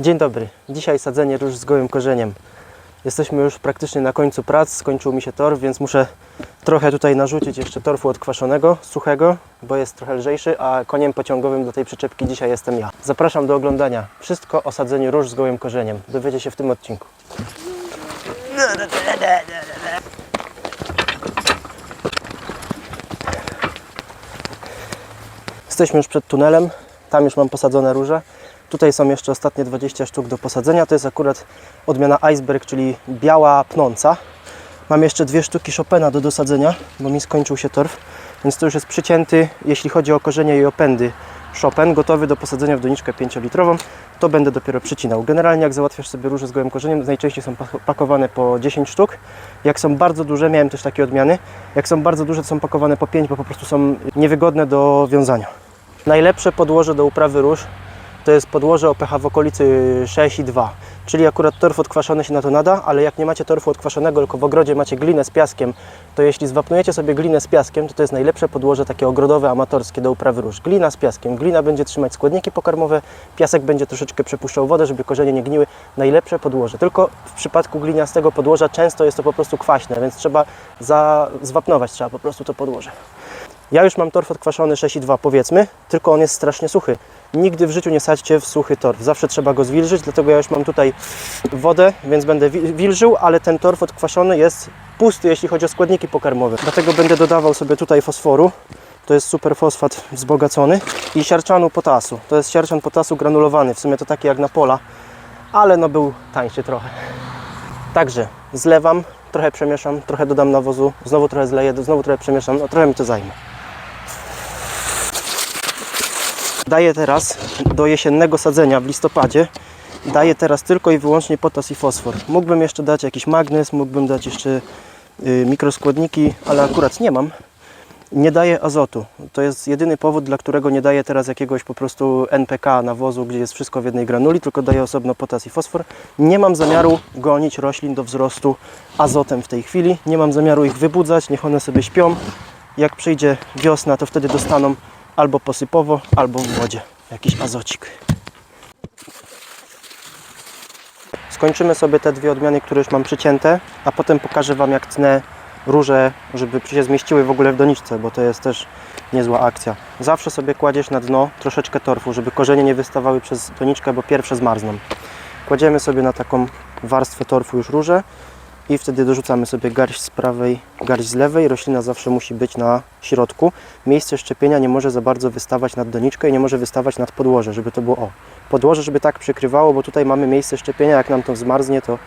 Dzień dobry. Dzisiaj sadzenie róż z gołym korzeniem. Jesteśmy już praktycznie na końcu prac, skończył mi się torf, więc muszę trochę tutaj narzucić jeszcze torfu odkwaszonego, suchego, bo jest trochę lżejszy, a koniem pociągowym do tej przyczepki dzisiaj jestem ja. Zapraszam do oglądania. Wszystko o sadzeniu róż z gołym korzeniem. Dowiecie się w tym odcinku. Jesteśmy już przed tunelem. Tam już mam posadzone róże. Tutaj są jeszcze ostatnie 20 sztuk do posadzenia. To jest akurat odmiana Iceberg, czyli biała pnąca. Mam jeszcze dwie sztuki Chopina do dosadzenia, bo mi skończył się torf. Więc to już jest przycięty, jeśli chodzi o korzenie i opędy. Chopin gotowy do posadzenia w doniczkę 5-litrową. To będę dopiero przycinał. Generalnie jak załatwiasz sobie róże z gołym korzeniem, najczęściej są pak- pakowane po 10 sztuk. Jak są bardzo duże, miałem też takie odmiany. Jak są bardzo duże, to są pakowane po 5, bo po prostu są niewygodne do wiązania. Najlepsze podłoże do uprawy róż to jest podłoże o pH w okolicy 6,2. Czyli akurat torf odkwaszony się na to nada, ale jak nie macie torfu odkwaszonego, tylko w ogrodzie macie glinę z piaskiem, to jeśli zwapnujecie sobie glinę z piaskiem, to to jest najlepsze podłoże takie ogrodowe, amatorskie do uprawy róż. Glina z piaskiem. Glina będzie trzymać składniki pokarmowe, piasek będzie troszeczkę przepuszczał wodę, żeby korzenie nie gniły. Najlepsze podłoże. Tylko w przypadku gliniastego podłoża często jest to po prostu kwaśne, więc trzeba zwapnować trzeba po prostu to podłoże. Ja już mam torf odkwaszony 6,2 powiedzmy, tylko on jest strasznie suchy. Nigdy w życiu nie sadźcie w suchy torf. Zawsze trzeba go zwilżyć, dlatego ja już mam tutaj wodę, więc będę wi- wilżył, ale ten torf odkwaszony jest pusty, jeśli chodzi o składniki pokarmowe. Dlatego będę dodawał sobie tutaj fosforu. To jest superfosfat wzbogacony i siarczanu potasu. To jest siarczan potasu granulowany, w sumie to taki jak na pola, ale no był tańszy trochę. Także zlewam, trochę przemieszam, trochę dodam nawozu, znowu trochę zleję, znowu trochę przemieszam, no trochę mi to zajmie. Daję teraz do jesiennego sadzenia w listopadzie, daję teraz tylko i wyłącznie potas i fosfor. Mógłbym jeszcze dać jakiś magnez, mógłbym dać jeszcze y, mikroskładniki, ale akurat nie mam. Nie daję azotu. To jest jedyny powód, dla którego nie daję teraz jakiegoś po prostu NPK nawozu, gdzie jest wszystko w jednej granuli, tylko daję osobno potas i fosfor. Nie mam zamiaru gonić roślin do wzrostu azotem w tej chwili. Nie mam zamiaru ich wybudzać, niech one sobie śpią. Jak przyjdzie wiosna, to wtedy dostaną albo posypowo, albo w wodzie jakiś azocik. Skończymy sobie te dwie odmiany, które już mam przycięte, a potem pokażę Wam jak tnę róże, żeby się zmieściły w ogóle w doniczce, bo to jest też niezła akcja. Zawsze sobie kładziesz na dno troszeczkę torfu, żeby korzenie nie wystawały przez doniczkę, bo pierwsze zmarzną. Kładziemy sobie na taką warstwę torfu już róże i wtedy dorzucamy sobie garść z prawej, garść z lewej. Roślina zawsze musi być na środku. Miejsce szczepienia nie może za bardzo wystawać nad doniczkę i nie może wystawać nad podłoże, żeby to było o. Podłoże, żeby tak przykrywało, bo tutaj mamy miejsce szczepienia, jak nam to zmarznie, to,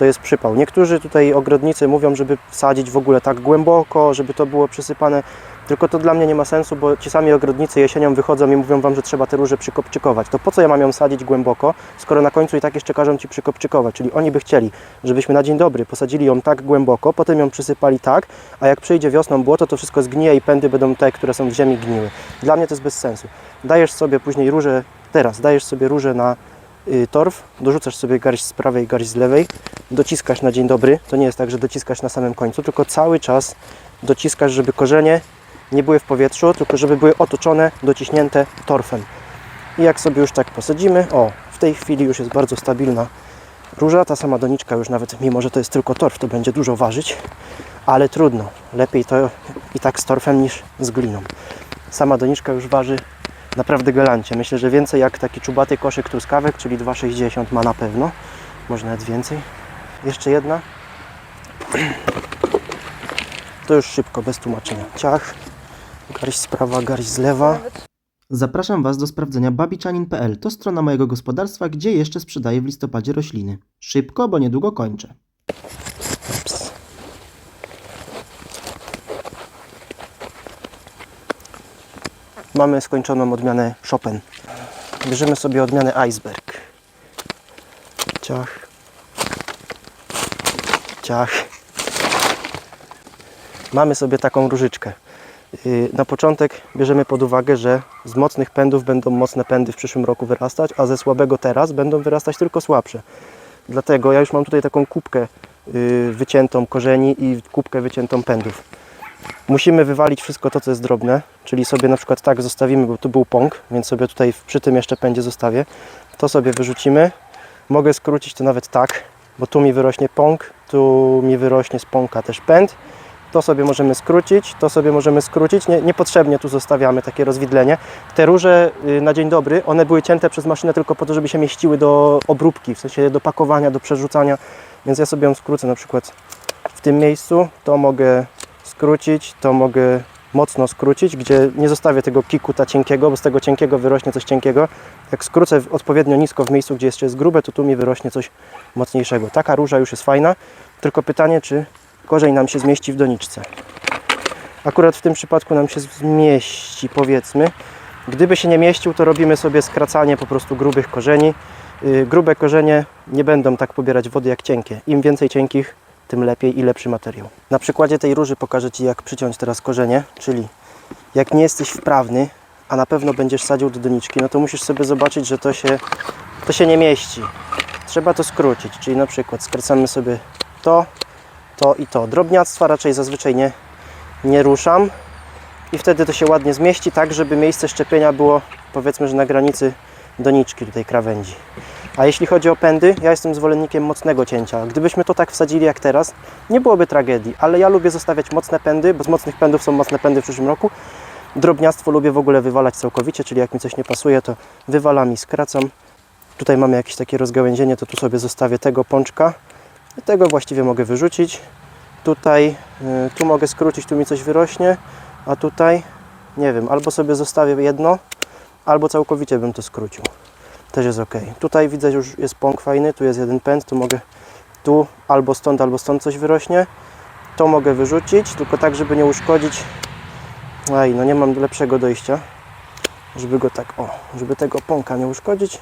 to jest przypał. Niektórzy tutaj ogrodnicy mówią, żeby wsadzić w ogóle tak głęboko, żeby to było przysypane. Tylko to dla mnie nie ma sensu, bo ci sami ogrodnicy jesienią wychodzą i mówią Wam, że trzeba te róże przykopczykować. To po co ja mam ją sadzić głęboko, skoro na końcu i tak jeszcze każą Ci przykopczykować? Czyli oni by chcieli, żebyśmy na dzień dobry posadzili ją tak głęboko, potem ją przysypali tak, a jak przyjdzie wiosną błoto, to wszystko zgnije i pędy będą te, które są w ziemi gniły. Dla mnie to jest bez sensu. Dajesz sobie później róże, teraz dajesz sobie róże na torf, dorzucasz sobie garść z prawej, garść z lewej, dociskasz na dzień dobry. To nie jest tak, że dociskasz na samym końcu, tylko cały czas dociskasz, żeby korzenie nie były w powietrzu, tylko żeby były otoczone, dociśnięte torfem. I jak sobie już tak posadzimy, o, w tej chwili już jest bardzo stabilna róża, ta sama doniczka już nawet, mimo że to jest tylko torf, to będzie dużo ważyć, ale trudno, lepiej to i tak z torfem niż z gliną. Sama doniczka już waży naprawdę galancie. Myślę, że więcej jak taki czubaty koszyk truskawek, czyli 2,60 ma na pewno, może nawet więcej. Jeszcze jedna. To już szybko, bez tłumaczenia. Ciach, garść z prawa, garść z lewa. Zapraszam Was do sprawdzenia babiczanin.pl. To strona mojego gospodarstwa, gdzie jeszcze sprzedaję w listopadzie rośliny. Szybko, bo niedługo kończę. Mamy skończoną odmianę Chopin. Bierzemy sobie odmianę Iceberg. Ciach. Ciach. Mamy sobie taką różyczkę. Yy, Na początek bierzemy pod uwagę, że z mocnych pędów będą mocne pędy w przyszłym roku wyrastać, a ze słabego teraz będą wyrastać tylko słabsze. Dlatego ja już mam tutaj taką kubkę y, wyciętą korzeni i kubkę wyciętą pędów. Musimy wywalić wszystko to, co jest drobne, czyli sobie na przykład tak zostawimy, bo tu był pąk, więc sobie tutaj przy tym jeszcze pędzie zostawię. To sobie wyrzucimy. Mogę skrócić to nawet tak, bo tu mi wyrośnie pąk, tu mi wyrośnie z pąka też pęd. To sobie możemy skrócić, to sobie możemy skrócić. Nie, niepotrzebnie tu zostawiamy takie rozwidlenie. Te róże y, na dzień dobry, one były cięte przez maszynę tylko po to, żeby się mieściły do obróbki, w sensie do pakowania, do przerzucania. Więc ja sobie ją skrócę na przykład w tym miejscu. To mogę skrócić, to mogę mocno skrócić, gdzie nie zostawię tego kikuta cienkiego, bo z tego cienkiego wyrośnie coś cienkiego. Jak skrócę odpowiednio nisko w miejscu, gdzie jeszcze jest grube, to tu mi wyrośnie coś mocniejszego. Taka róża już jest fajna, tylko pytanie, czy korzeń nam się zmieści w doniczce. Akurat w tym przypadku nam się zmieści, powiedzmy. Gdyby się nie mieścił, to robimy sobie skracanie po prostu grubych korzeni. Yy, Grube korzenie nie będą tak pobierać wody jak cienkie. Im więcej cienkich, tym lepiej i lepszy materiał. Na przykładzie tej róży pokażę Ci, jak przyciąć teraz korzenie, czyli jak nie jesteś wprawny, a na pewno będziesz sadził do doniczki, no to musisz sobie zobaczyć, że to się, to się nie mieści. Trzeba to skrócić, czyli na przykład skracamy sobie to, to i to. Drobniactwa raczej zazwyczaj nie, nie ruszam i wtedy to się ładnie zmieści, tak żeby miejsce szczepienia było powiedzmy, że na granicy doniczki tutaj krawędzi. A jeśli chodzi o pędy, ja jestem zwolennikiem mocnego cięcia. Gdybyśmy to tak wsadzili jak teraz, nie byłoby tragedii, ale ja lubię zostawiać mocne pędy, bo z mocnych pędów są mocne pędy w przyszłym roku. Drobniactwo lubię w ogóle wywalać całkowicie, czyli jak mi coś nie pasuje, to wywalam i skracam. Tutaj mamy jakieś takie rozgałęzienie, to tu sobie zostawię tego pączka. I tego właściwie mogę wyrzucić. Tutaj, y, tu mogę skrócić, tu mi coś wyrośnie, a tutaj, nie wiem, albo sobie zostawię jedno, albo całkowicie bym to skrócił. Też jest ok. Tutaj widzę, już jest pąk fajny, tu jest jeden pęd, tu mogę, tu albo stąd, albo stąd coś wyrośnie. To mogę wyrzucić, tylko tak, żeby nie uszkodzić. Aj, no nie mam lepszego dojścia, żeby go tak, o, żeby tego pąka nie uszkodzić.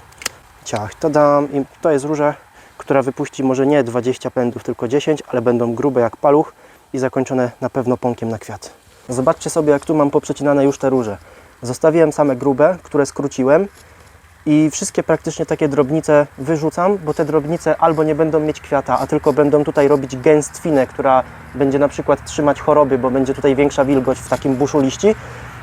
Ciach, to dam i to jest róża, która wypuści może nie 20 pędów, tylko 10, ale będą grube jak paluch i zakończone na pewno pąkiem na kwiat. Zobaczcie sobie, jak tu mam poprzecinane już te róże. Zostawiłem same grube, które skróciłem i wszystkie praktycznie takie drobnice wyrzucam, bo te drobnice albo nie będą mieć kwiata, a tylko będą tutaj robić gęstwinę, która będzie na przykład trzymać choroby, bo będzie tutaj większa wilgoć w takim buszu liści,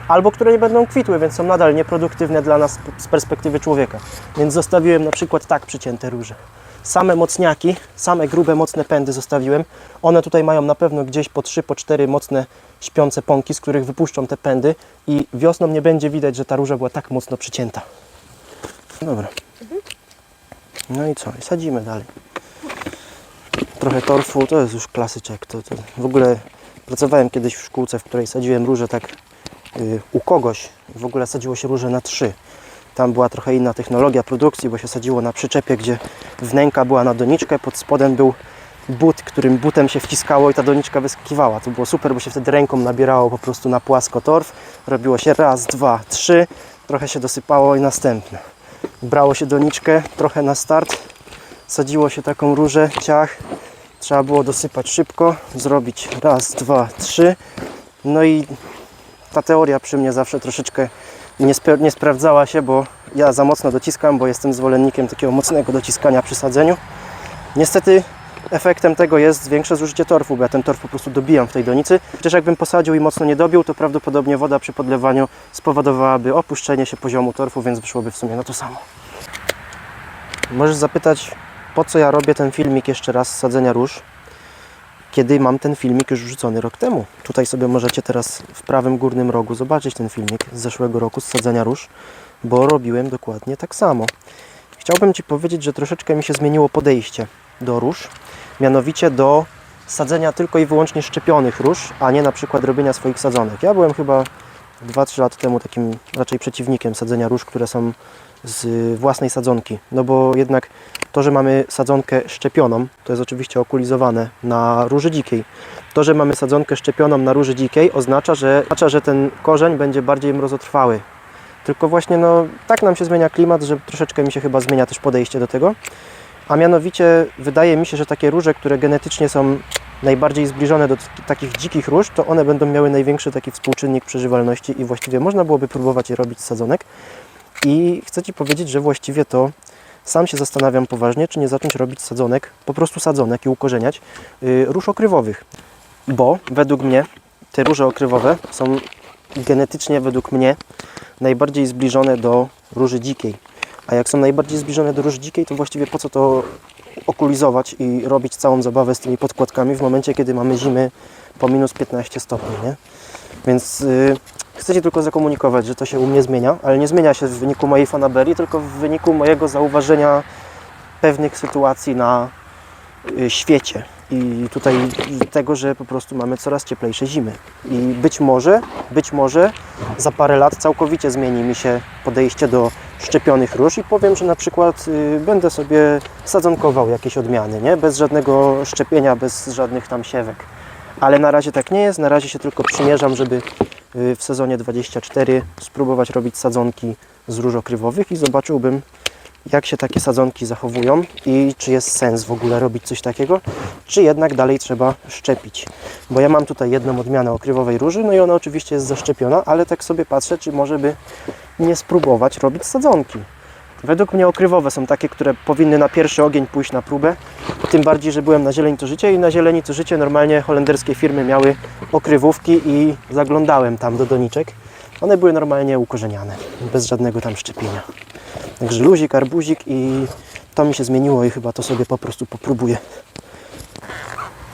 albo które nie będą kwitły, więc są nadal nieproduktywne dla nas z perspektywy człowieka. Więc zostawiłem na przykład tak przycięte róże. Same mocniaki, same grube, mocne pędy zostawiłem. One tutaj mają na pewno gdzieś po 3, po 4 mocne śpiące pąki, z których wypuszczą te pędy i wiosną nie będzie widać, że ta róża była tak mocno przycięta. Dobra. No i co? I sadzimy dalej. Trochę torfu, to jest już klasyczek. To, to w ogóle pracowałem kiedyś w szkółce, w której sadziłem róże tak y, u kogoś. W ogóle sadziło się róże na trzy. Tam była trochę inna technologia produkcji, bo się sadziło na przyczepie, gdzie wnęka była na doniczkę, pod spodem był but, którym butem się wciskało i ta doniczka wyskakiwała. To było super, bo się wtedy ręką nabierało po prostu na płasko torf. Robiło się raz, dwa, trzy, trochę się dosypało i następne. Brało się doniczkę trochę na start, sadziło się taką różę, ciach. Trzeba było dosypać szybko, zrobić raz, dwa, trzy. No i ta teoria przy mnie zawsze troszeczkę nie, spra- nie sprawdzała się, bo ja za mocno dociskam, bo jestem zwolennikiem takiego mocnego dociskania przy sadzeniu. Niestety efektem tego jest większe zużycie torfu, bo ja ten torf po prostu dobijam w tej donicy. Chociaż jakbym posadził i mocno nie dobił, to prawdopodobnie woda przy podlewaniu spowodowałaby opuszczenie się poziomu torfu, więc wyszłoby w sumie na to samo. Możesz zapytać, po co ja robię ten filmik jeszcze raz z sadzenia róż, kiedy mam ten filmik już wrzucony rok temu. Tutaj sobie możecie teraz w prawym górnym rogu zobaczyć ten filmik z zeszłego roku z sadzenia róż, bo robiłem dokładnie tak samo. Chciałbym Ci powiedzieć, że troszeczkę mi się zmieniło podejście do róż, mianowicie do sadzenia tylko i wyłącznie szczepionych róż, a nie na przykład robienia swoich sadzonek. Ja byłem chyba 2-3 lata temu takim raczej przeciwnikiem sadzenia róż, które są z własnej sadzonki. No bo jednak to, że mamy sadzonkę szczepioną, to jest oczywiście okulizowane na róży dzikiej. To, że mamy sadzonkę szczepioną na róży dzikiej oznacza, że, oznacza, że ten korzeń będzie bardziej mrozotrwały. Tylko właśnie no, tak nam się zmienia klimat, że troszeczkę mi się chyba zmienia też podejście do tego. A mianowicie wydaje mi się, że takie róże, które genetycznie są najbardziej zbliżone do takich dzikich róż, to one będą miały największy taki współczynnik przeżywalności i właściwie można byłoby próbować je robić z sadzonek. I chcę Ci powiedzieć, że właściwie to sam się zastanawiam poważnie, czy nie zacząć robić sadzonek, po prostu sadzonek i ukorzeniać yy, róż okrywowych. Bo według mnie te róże okrywowe są genetycznie według mnie najbardziej zbliżone do róży dzikiej. A jak są najbardziej zbliżone do róż dzikiej, to właściwie po co to okulizować i robić całą zabawę z tymi podkładkami w momencie, kiedy mamy zimy po minus 15 stopni, nie? Więc yy, chcę Ci tylko zakomunikować, że to się u mnie zmienia, ale nie zmienia się w wyniku mojej fanaberii, tylko w wyniku mojego zauważenia pewnych sytuacji na y, świecie i tutaj tego, że po prostu mamy coraz cieplejsze zimy. I być może, być może za parę lat całkowicie zmieni mi się podejście do szczepionych róż i powiem, że na przykład y, będę sobie sadzonkował jakieś odmiany, nie? bez żadnego szczepienia, bez żadnych tam siewek. Ale na razie tak nie jest, na razie się tylko przymierzam, żeby y, w sezonie 24 spróbować robić sadzonki z róż okrywowych i zobaczyłbym, jak się takie sadzonki zachowują i czy jest sens w ogóle robić coś takiego, czy jednak dalej trzeba szczepić. Bo ja mam tutaj jedną odmianę okrywowej róży, no i ona oczywiście jest zaszczepiona, ale tak sobie patrzę, czy może by nie spróbować robić sadzonki. Według mnie okrywowe są takie, które powinny na pierwszy ogień pójść na próbę. Tym bardziej, że byłem na Zieleni to Życie i na Zieleni to Życie normalnie holenderskie firmy miały okrywówki i zaglądałem tam do doniczek. One były normalnie ukorzeniane, bez żadnego tam szczepienia. Także luzik, arbuzik i to mi się zmieniło i chyba to sobie po prostu popróbuję.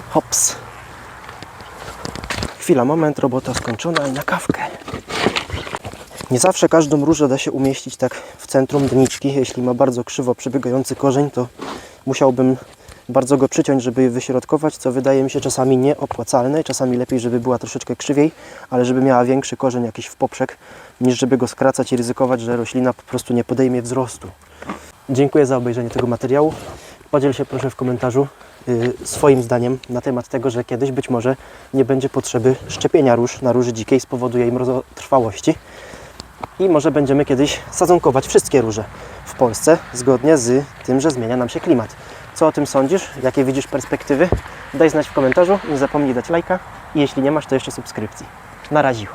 Hops. Chwila, moment, robota skończona i na kawkę. Nie zawsze każdą różę da się umieścić tak w centrum doniczki. Jeśli ma bardzo krzywo przebiegający korzeń, to musiałbym bardzo go przyciąć, żeby je wyśrodkować, co wydaje mi się czasami nieopłacalne. Czasami lepiej, żeby była troszeczkę krzywiej, ale żeby miała większy korzeń jakiś w poprzek, niż żeby go skracać i ryzykować, że roślina po prostu nie podejmie wzrostu. Dziękuję za obejrzenie tego materiału. Podziel się proszę w komentarzu y, swoim zdaniem na temat tego, że kiedyś być może nie będzie potrzeby szczepienia róż na róży dzikiej z powodu jej mrozotrwałości i może będziemy kiedyś sadzonkować wszystkie róże w Polsce zgodnie z tym, że zmienia nam się klimat. Co o tym sądzisz? Jakie widzisz perspektywy? Daj znać w komentarzu. Nie zapomnij dać lajka i jeśli nie masz, to jeszcze subskrypcji. Na razie.